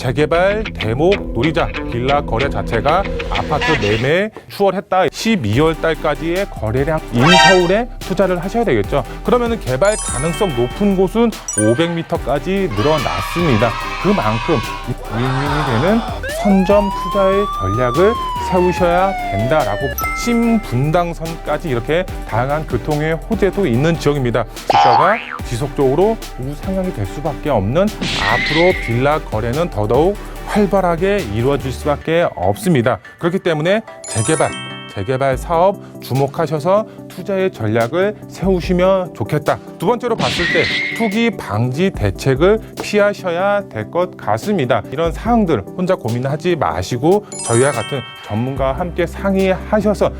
재개발 대목 놀이자 빌라 거래 자체가 아파트 매매 추월했다 12월 달까지의 거래량 인서울에 투자를 하셔야 되겠죠. 그러면은 개발 가능성 높은 곳은 500m까지 늘어났습니다. 그만큼 윈윈이 되는 선점 투자의 전략을 세우셔야 된다라고 신분당선까지 이렇게 다양한 교통의 호재도 있는 지역입니다. 집가가 지속적으로 우상향이 될 수밖에 없는 앞으로 빌라 거래는 더더욱 활발하게 이루어질 수밖에 없습니다. 그렇기 때문에 재개발, 재개발 사업 주목하셔서 투자의 전략을 세우시면 좋겠다. 두 번째로 봤을 때 투기 방지 대책을 피하셔야 될 것 같습니다. 이런 사항들 혼자 고민하지 마시고 저희와 같은 전문가와 함께 상의하셔서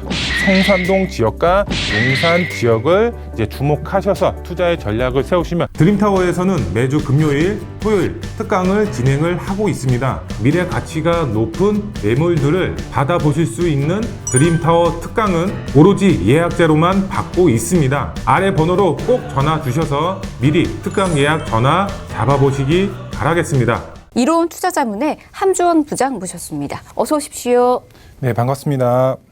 성산동 지역과 용산 지역을 이제 주목하셔서 투자의 전략을 세우시면 드림타워에서는 매주 금요일, 토요일 특강을 진행을 하고 있습니다. 미래 가치가 높은 매물들을 받아보실 수 있는 드림타워 특강은 오로지 예약제로만 받고 있습니다. 아래 번호로 꼭 전화 주셔서 미리 특강 예약 전화 잡아보시기 바라겠습니다. 이로운 투자자문의 함주원 부장 모셨습니다. 어서 오십시오. 네, 반갑습니다.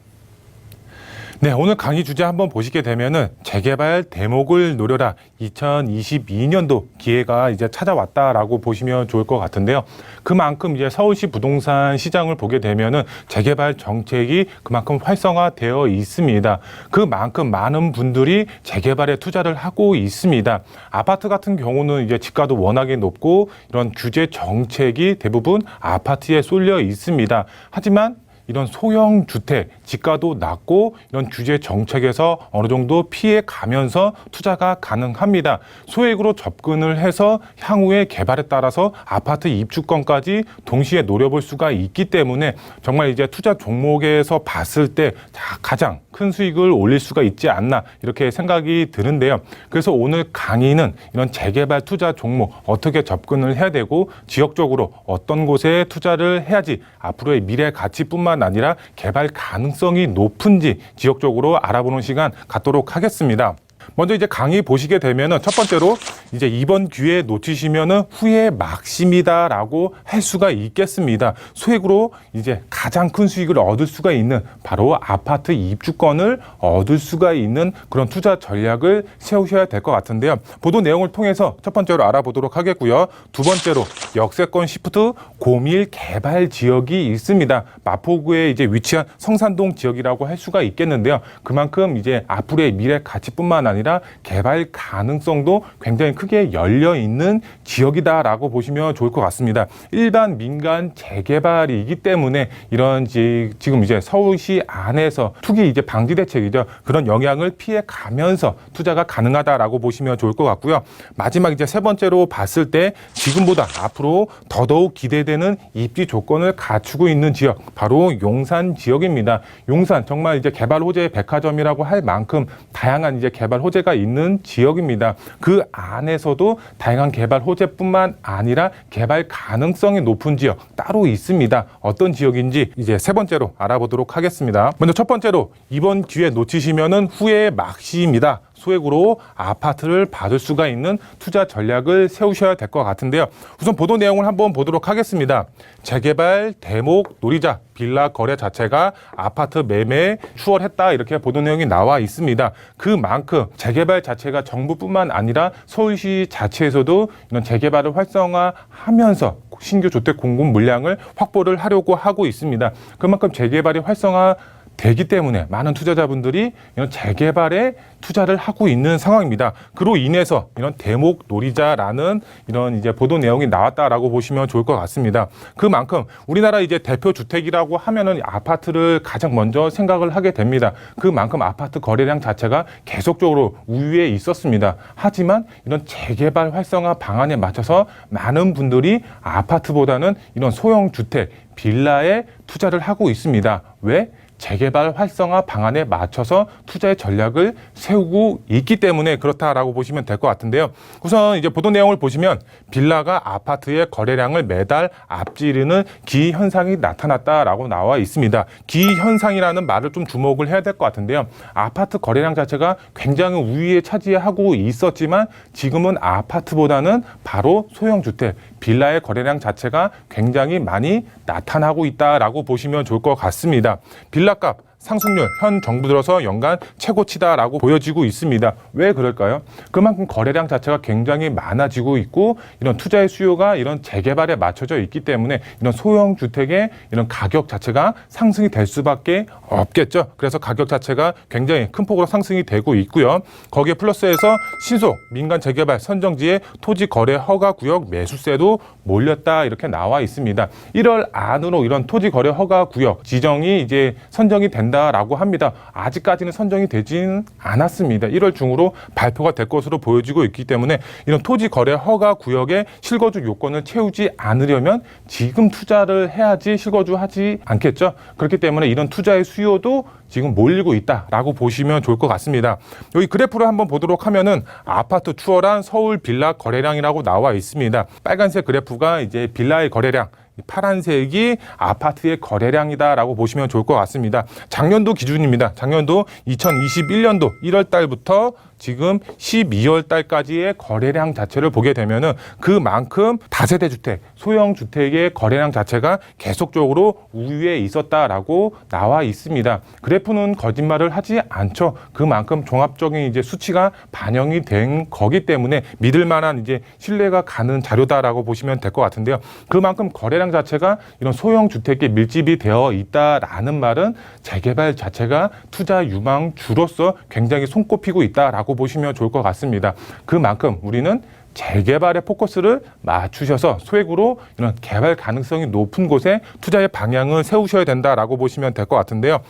네, 오늘 강의 주제 한번 보시게 되면은 재개발 대목을 노려라 2022년도 기회가 이제 찾아왔다라고 보시면 좋을 것 같은데요. 그만큼 이제 서울시 부동산 시장을 보게 되면은 재개발 정책이 그만큼 활성화되어 있습니다. 그만큼 많은 분들이 재개발에 투자를 하고 있습니다. 아파트 같은 경우는 이제 집가도 워낙에 높고 이런 규제 정책이 대부분 아파트에 쏠려 있습니다. 하지만 이런 소형 주택 집가도 낮고 이런 규제 정책에서 어느 정도 피해 가면서 투자가 가능합니다. 소액으로 접근을 해서 향후의 개발에 따라서 아파트 입주권까지 동시에 노려볼 수가 있기 때문에 정말 이제 투자 종목에서 봤을 때 자, 가장 큰 수익을 올릴 수가 있지 않나 이렇게 생각이 드는데요. 그래서 오늘 강의는 이런 재개발 투자 종목 어떻게 접근을 해야 되고 지역적으로 어떤 곳에 투자를 해야지 앞으로의 미래 가치뿐만 아니라 개발 가능성이 높은지 지역적으로 알아보는 시간 갖도록 하겠습니다. 먼저 이제 강의 보시게 되면은 첫 번째로 이제 이번 기회에 놓치시면은 후회 막심이다라고 할 수가 있겠습니다. 소액으로 이제 가장 큰 수익을 얻을 수가 있는 바로 아파트 입주권을 얻을 수가 있는 그런 투자 전략을 세우셔야 될 것 같은데요. 보도 내용을 통해서 첫 번째로 알아보도록 하겠고요. 두 번째로 역세권 시프트 고밀 개발 지역이 있습니다. 마포구에 이제 위치한 성산동 지역이라고 할 수가 있겠는데요. 그만큼 이제 앞으로의 미래 가치뿐만 아니라 개발 가능성도 굉장히 크게 열려 있는 지역이다라고 보시면 좋을 것 같습니다. 일반 민간 재개발이기 때문에 이런 지, 지금 이제 서울시 안에서 투기 이제 방지 대책이죠. 그런 영향을 피해 가면서 투자가 가능하다라고 보시면 좋을 것 같고요. 마지막 이제 세 번째로 봤을 때 지금보다 앞으로 더더욱 기대되는 입지 조건을 갖추고 있는 지역 바로 용산 지역입니다. 용산 정말 이제 개발 호재의 백화점이라고 할 만큼 다양한 이제 개발 호재가 있는 지역입니다. 그 안에서도 다양한 개발 호재뿐만 아니라 개발 가능성이 높은 지역 따로 있습니다. 어떤 지역인지 이제 세 번째로 알아보도록 하겠습니다. 먼저 첫 번째로 이번 기회 놓치시면은 후회 막시입니다. 소액으로 아파트를 받을 수가 있는 투자 전략을 세우셔야 될 것 같은데요. 우선 보도 내용을 한번 보도록 하겠습니다. 재개발 대목 놀이자 빌라 거래 자체가 아파트 매매에 추월했다 이렇게 보도 내용이 나와 있습니다. 그만큼 재개발 자체가 정부뿐만 아니라 서울시 자체에서도 이런 재개발을 활성화하면서 신규 주택 공급 물량을 확보를 하려고 하고 있습니다. 그만큼 재개발이 활성화 되기 때문에 많은 투자자분들이 이런 재개발에 투자를 하고 있는 상황입니다. 그로 인해서 이런 대목 놀이자라는 이런 이제 보도 내용이 나왔다라고 보시면 좋을 것 같습니다. 그만큼 우리나라 이제 대표 주택이라고 하면은 아파트를 가장 먼저 생각을 하게 됩니다. 그만큼 아파트 거래량 자체가 계속적으로 우위에 있었습니다. 하지만 이런 재개발 활성화 방안에 맞춰서 많은 분들이 아파트보다는 이런 소형 주택, 빌라에 투자를 하고 있습니다. 왜? 재개발 활성화 방안에 맞춰서 투자의 전략을 세우고 있기 때문에 그렇다라고 보시면 될 것 같은데요. 우선 이제 보도 내용을 보시면 빌라가 아파트의 거래량을 매달 앞지르는 기이 현상이 나타났다라고 나와 있습니다. 기이 현상이라는 말을 좀 주목을 해야 될 것 같은데요. 아파트 거래량 자체가 굉장히 우위에 차지하고 있었지만 지금은 아파트보다는 바로 소형 주택, 빌라의 거래량 자체가 굉장히 많이 나타나고 있다라고 보시면 좋을 것 같습니다. 빌라값 상승률 현 정부 들어서 연간 최고치다라고 보여지고 있습니다. 왜 그럴까요? 그만큼 거래량 자체가 굉장히 많아지고 있고 이런 투자의 수요가 이런 재개발에 맞춰져 있기 때문에 이런 소형 주택의 이런 가격 자체가 상승이 될 수밖에 없겠죠. 그래서 가격 자체가 굉장히 큰 폭으로 상승이 되고 있고요. 거기에 플러스해서 신속 민간 재개발 선정지의 토지 거래 허가 구역 매수세도 몰렸다 이렇게 나와 있습니다. 1월 안으로 이런 토지 거래 허가 구역 지정이 이제 선정이 된다 라고 합니다. 아직까지는 선정이 되지는 않았습니다. 1월 중으로 발표가 될 것으로 보여지고 있기 때문에 이런 토지 거래 허가 구역의 실거주 요건을 채우지 않으려면 지금 투자를 해야지 실거주 하지 않겠죠. 그렇기 때문에 이런 투자의 수요도 지금 몰리고 있다라고 보시면 좋을 것 같습니다. 여기 그래프를 한번 보도록 하면은 아파트 추월한 서울 빌라 거래량이라고 나와 있습니다. 빨간색 그래프가 이제 빌라의 거래량 이 파란색이 아파트의 거래량이다라고 보시면 좋을 것 같습니다. 작년도 기준입니다. 작년도 2021년도 1월 달부터 지금 12월 달까지의 거래량 자체를 보게 되면은 그만큼 다세대 주택, 소형 주택의 거래량 자체가 계속적으로 우위에 있었다라고 나와 있습니다. 그래프는 거짓말을 하지 않죠. 그만큼 종합적인 이제 수치가 반영이 된 거기 때문에 믿을 만한 이제 신뢰가 가는 자료다라고 보시면 될 것 같은데요. 그만큼 거래량 자체가 이런 소형 주택에 밀집이 되어 있다라는 말은 재개발 자체가 투자 유망주로서 굉장히 손꼽히고 있다라고 보시면 좋을 것 같습니다. 그만큼 우리는 재개발에 포커스를 맞추셔서 소액으로 이런 개발 가능성이 높은 곳에 투자의 방향을 세우셔야 된다라고 보시면 될 것 같은데요.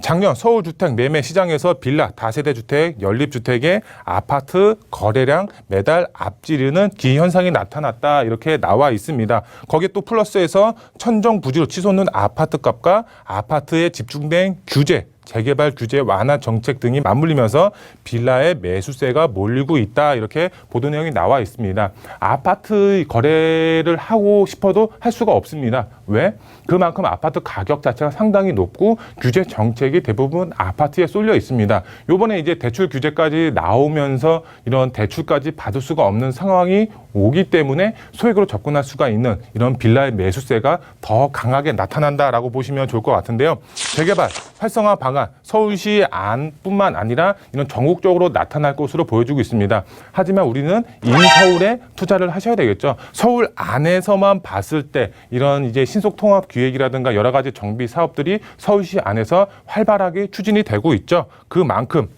작년 서울 주택 매매 시장에서 빌라, 다세대 주택, 연립 주택의 아파트 거래량 매달 앞지르는 기현상이 나타났다 이렇게 나와 있습니다. 거기에 또 플러스해서 천정 부지로 치솟는 아파트 값과 아파트에 집중된 규제 재개발 규제 완화 정책 등이 맞물리면서 빌라의 매수세가 몰리고 있다 이렇게 보도 내용이 나와 있습니다. 아파트 거래를 하고 싶어도 할 수가 없습니다. 왜? 그만큼 아파트 가격 자체가 상당히 높고 규제 정책이 대부분 아파트에 쏠려 있습니다. 요번에 이제 대출 규제까지 나오면서 이런 대출까지 받을 수가 없는 상황이 오기 때문에 소액으로 접근할 수가 있는 이런 빌라의 매수세가 더 강하게 나타난다라고 보시면 좋을 것 같은데요. 재개발 활성화 방안 서울시 안뿐만 아니라 이런 전국적으로 나타날 것으로 보여지고 있습니다. 하지만 우리는 인서울에 투자를 하셔야 되겠죠. 서울 안에서만 봤을 때 이런 이제 신속 통합 기획이라든가 여러 가지 정비 사업들이 서울시 안에서 활발하게 추진이 되고 있죠. 그만큼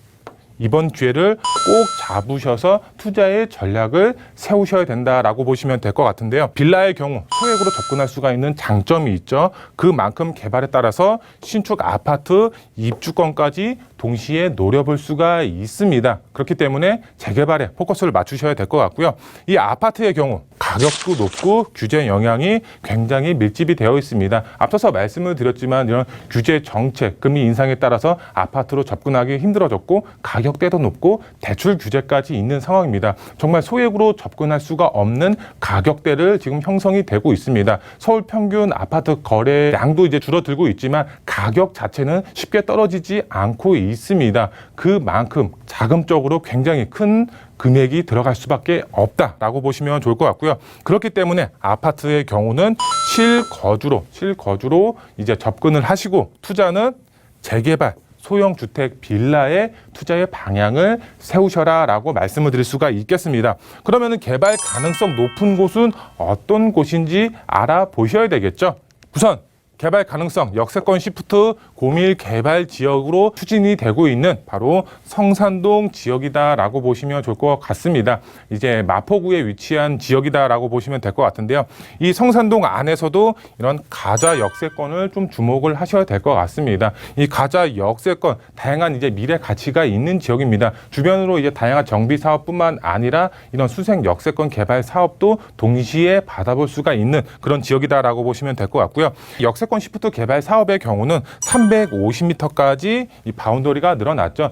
이번 기회를 꼭 잡으셔서 투자의 전략을 세우셔야 된다라고 보시면 될 것 같은데요. 빌라의 경우 소액으로 접근할 수가 있는 장점이 있죠. 그만큼 개발에 따라서 신축 아파트 입주권까지 동시에 노려볼 수가 있습니다. 그렇기 때문에 재개발에 포커스를 맞추셔야 될 것 같고요. 이 아파트의 경우 가격도 높고 규제 영향이 굉장히 밀집이 되어 있습니다. 앞서서 말씀을 드렸지만 이런 규제 정책, 금리 인상에 따라서 아파트로 접근하기 힘들어졌고 가격 대도 높고 대출 규제까지 있는 상황입니다. 정말 소액으로 접근할 수가 없는 가격대를 지금 형성이 되고 있습니다. 서울 평균 아파트 거래량도 이제 줄어들고 있지만 가격 자체는 쉽게 떨어지지 않고 있습니다. 그만큼 자금적으로 굉장히 큰 금액이 들어갈 수밖에 없다라고 보시면 좋을 것 같고요. 그렇기 때문에 아파트의 경우는 실거주로 실거주로 이제 접근을 하시고 투자는 재개발 소형 주택 빌라의 투자의 방향을 세우셔라라고 말씀을 드릴 수가 있겠습니다. 그러면은 개발 가능성 높은 곳은 어떤 곳인지 알아보셔야 되겠죠. 우선 개발 가능성 역세권 시프트 고밀 개발 지역으로 추진이 되고 있는 바로 성산동 지역이다라고 보시면 좋을 것 같습니다. 이제 마포구에 위치한 지역이다라고 보시면 될 것 같은데요. 이 성산동 안에서도 이런 가자 역세권을 좀 주목을 하셔야 될 것 같습니다. 이 가자 역세권 다양한 이제 미래 가치가 있는 지역입니다. 주변으로 이제 다양한 정비 사업뿐만 아니라 이런 수생 역세권 개발 사업도 동시에 받아볼 수가 있는 그런 지역이다라고 보시면 될 것 같고요. 역세 역세권 시프트 개발 사업의 경우는 350m까지 이 바운더리가 늘어났죠.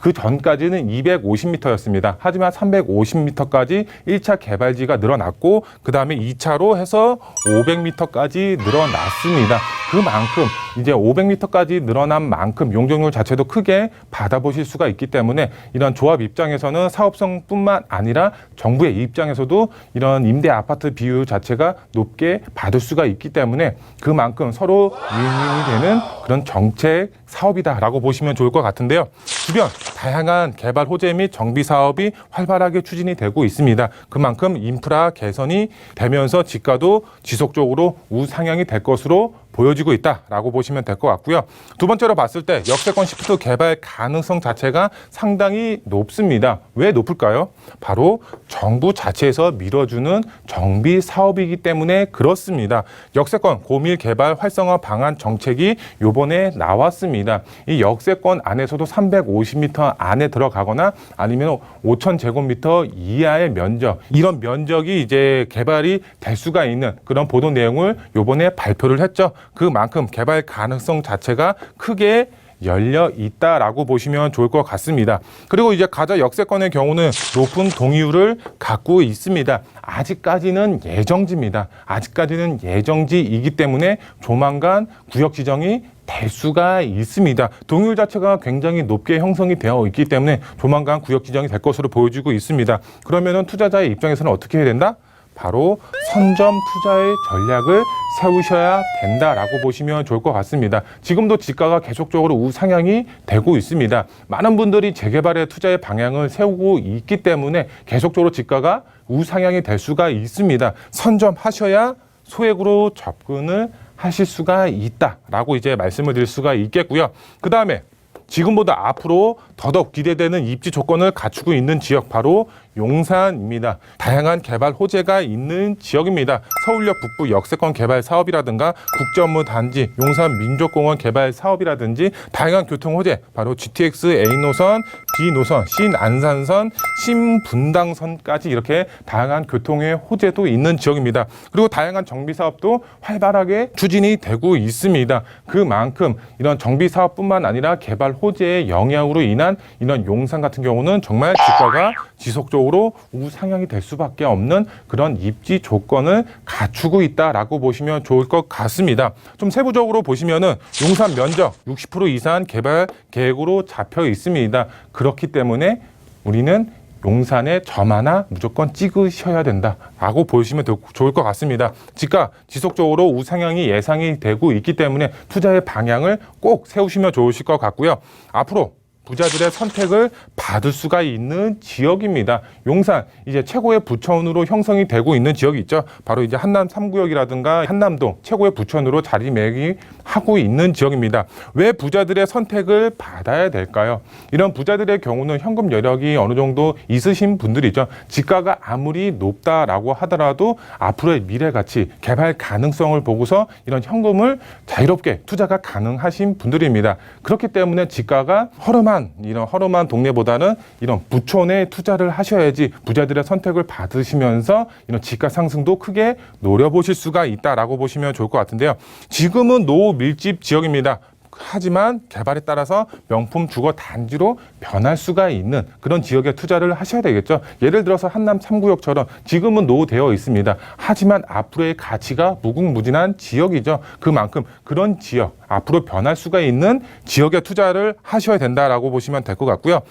그 전까지는 250m였습니다. 하지만 350m까지 1차 개발지가 늘어났고 그 다음에 2차로 해서 500m까지 늘어났습니다. 그만큼 이제 500m까지 늘어난 만큼 용적률 자체도 크게 받아보실 수가 있기 때문에 이런 조합 입장에서는 사업성뿐만 아니라 정부의 입장에서도 이런 임대 아파트 비율 자체가 높게 받을 수가 있기 때문에 그만큼 서로 윈윈이 되는 그런 정책 사업이다라고 보시면 좋을 것 같은데요. 주변 다양한 개발 호재 및 정비 사업이 활발하게 추진이 되고 있습니다. 그만큼 인프라 개선이 되면서 지가도 지속적으로 우상향이 될 것으로 보여지고 있다라고 보시면 될 것 같고요. 두 번째로 봤을 때 역세권 시프트 개발 가능성 자체가 상당히 높습니다. 왜 높을까요? 바로 정부 자체에서 밀어주는 정비 사업이기 때문에 그렇습니다. 역세권 고밀 개발 활성화 방안 정책이 요번에 나왔습니다. 이 역세권 안에서도 350m 안에 들어가거나 아니면 5천 제곱미터 이하의 면적 이런 면적이 이제 개발이 될 수가 있는 그런 보도 내용을 요번에 발표를 했죠. 그만큼 개발 가능성 자체가 크게 열려 있다라고 보시면 좋을 것 같습니다. 그리고 이제 가자 역세권의 경우는 높은 동의율을 갖고 있습니다. 아직까지는 예정지입니다. 아직까지는 예정지이기 때문에 조만간 구역 지정이 될 수가 있습니다. 동의율 자체가 굉장히 높게 형성이 되어 있기 때문에 조만간 구역 지정이 될 것으로 보여지고 있습니다. 그러면은 투자자의 입장에서는 어떻게 해야 된다? 바로 선점 투자의 전략을 세우셔야 된다라고 보시면 좋을 것 같습니다. 지금도 지가가 계속적으로 우상향이 되고 있습니다. 많은 분들이 재개발에 투자의 방향을 세우고 있기 때문에 계속적으로 지가가 우상향이 될 수가 있습니다. 선점하셔야 소액으로 접근을 하실 수가 있다라고 이제 말씀을 드릴 수가 있겠고요. 그 다음에 지금보다 앞으로 더더욱 기대되는 입지 조건을 갖추고 있는 지역 바로 용산입니다. 다양한 개발 호재가 있는 지역입니다. 서울역 북부 역세권 개발 사업이라든가 국제업무 단지, 용산 민족공원 개발 사업이라든지 다양한 교통 호재 바로 GTX A 노선, B 노선, 신안산선, 신분당선까지 이렇게 다양한 교통의 호재도 있는 지역입니다. 그리고 다양한 정비 사업도 활발하게 추진이 되고 있습니다. 그만큼 이런 정비 사업뿐만 아니라 개발 호재의 영향으로 인한 이런 용산 같은 경우는 정말 지가가 지속적으로 우상향이 될 수밖에 없는 그런 입지 조건을 갖추고 있다라고 보시면 좋을 것 같습니다. 좀 세부적으로 보시면은 용산 면적 60% 이상 개발 계획으로 잡혀 있습니다. 그렇기 때문에 우리는 용산에 점 하나 무조건 찍으셔야 된다라고 보시면 더 좋을 것 같습니다. 지가 지속적으로 우상향이 예상이 되고 있기 때문에 투자의 방향을 꼭 세우시면 좋으실 것 같고요. 앞으로 부자들의 선택을 받을 수가 있는 지역입니다. 용산 이제 최고의 부천으로 형성이 되고 있는 지역이 있죠. 바로 이제 한남 3구역이라든가 한남동 최고의 부천으로 자리매김 하고 있는 지역입니다. 왜 부자들의 선택을 받아야 될까요? 이런 부자들의 경우는 현금 여력이 어느 정도 있으신 분들이죠. 지가가 아무리 높다라고 하더라도 앞으로의 미래 가치, 개발 가능성을 보고서 이런 현금을 자유롭게 투자가 가능하신 분들입니다. 그렇기 때문에 지가가 허름한 이런 허름한 동네보다는 이런 부촌에 투자를 하셔야지 부자들의 선택을 받으시면서 이런 지가 상승도 크게 노려보실 수가 있다라고 보시면 좋을 것 같은데요. 지금은 노후 밀집 지역입니다. 하지만 개발에 따라서 명품 주거 단지로 변할 수가 있는 그런 지역에 투자를 하셔야 되겠죠. 예를 들어서 한남 3구역처럼 지금은 노후되어 있습니다. 하지만 앞으로의 가치가 무궁무진한 지역이죠. 그만큼 그런 지역, 앞으로 변할 수가 있는 지역에 투자를 하셔야 된다라고 보시면 될 것 같고요.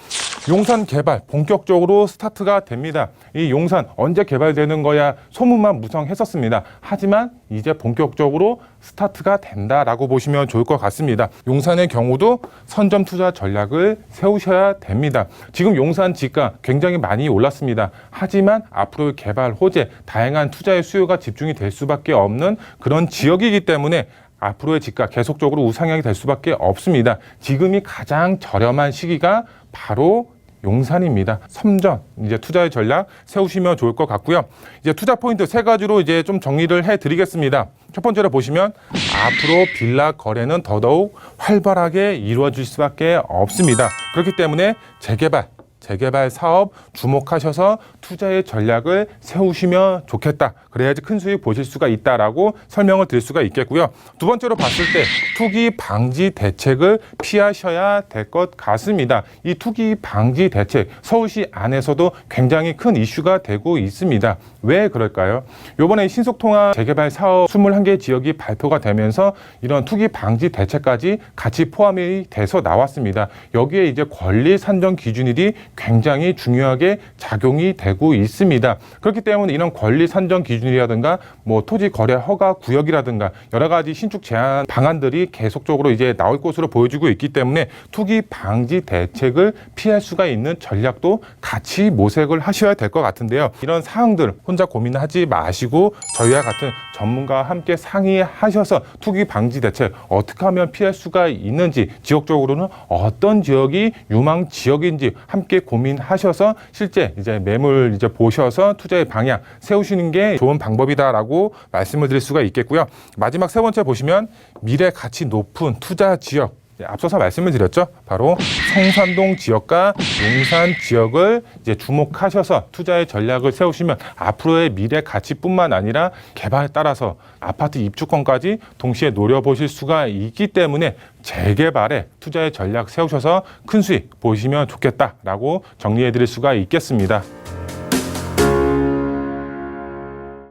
용산 개발 본격적으로 스타트가 됩니다. 이 용산 언제 개발되는 거야 소문만 무성했었습니다. 하지만 이제 본격적으로 스타트가 된다라고 보시면 좋을 것 같습니다. 용산의 경우도 선점 투자 전략을 세우셔야 됩니다. 지금 용산 지가 굉장히 많이 올랐습니다. 하지만 앞으로의 개발 호재, 다양한 투자의 수요가 집중이 될 수밖에 없는 그런 지역이기 때문에 앞으로의 지가 계속적으로 우상향이 될 수밖에 없습니다. 지금이 가장 저렴한 시기가 바로 용산입니다. 섬전 이제 투자의 전략 세우시면 좋을 것 같고요. 이제 투자 포인트 세 가지로 이제 좀 정리를 해 드리겠습니다. 첫 번째로 보시면 앞으로 빌라 거래는 더더욱 활발하게 이루어질 수밖에 없습니다. 그렇기 때문에 재개발 재개발 사업 주목하셔서 투자의 전략을 세우시면 좋겠다. 그래야지 큰 수익 보실 수가 있다라고 설명을 드릴 수가 있겠고요. 두 번째로 봤을 때 투기 방지 대책을 피하셔야 될 것 같습니다. 이 투기 방지 대책 서울시 안에서도 굉장히 큰 이슈가 되고 있습니다. 왜 그럴까요? 요번에 신속통합 재개발 사업 21개 지역이 발표가 되면서 이런 투기 방지 대책까지 같이 포함이 돼서 나왔습니다. 여기에 이제 권리 산정 기준일이 굉장히 중요하게 작용이 되고 있습니다. 그렇기 때문에 이런 권리 산정 기준 이라든가 뭐 토지 거래 허가 구역이라든가 여러 가지 신축 제한 방안들이 계속적으로 이제 나올 것으로 보여지고 있기 때문에 투기 방지 대책을 피할 수가 있는 전략도 같이 모색을 하셔야 될 것 같은데요. 이런 사항들 혼자 고민하지 마시고 저희와 같은 전문가와 함께 상의하셔서 투기 방지 대책 어떻게 하면 피할 수가 있는지 지역적으로는 어떤 지역이 유망 지역인지 함께 고민하셔서 실제 이제 매물 이제 보셔서 투자의 방향 세우시는 게 좋은 방법이다라고 말씀을 드릴 수가 있겠고요. 마지막 세 번째 보시면 미래 가치 높은 투자 지역 네, 앞서서 말씀을 드렸죠. 바로 성산동 지역과 용산 지역을 이제 주목하셔서 투자의 전략을 세우시면 앞으로의 미래 가치뿐만 아니라 개발에 따라서 아파트 입주권까지 동시에 노려보실 수가 있기 때문에 재개발에 투자의 전략 세우셔서 큰 수익 보시면 좋겠다라고 정리해 드릴 수가 있겠습니다.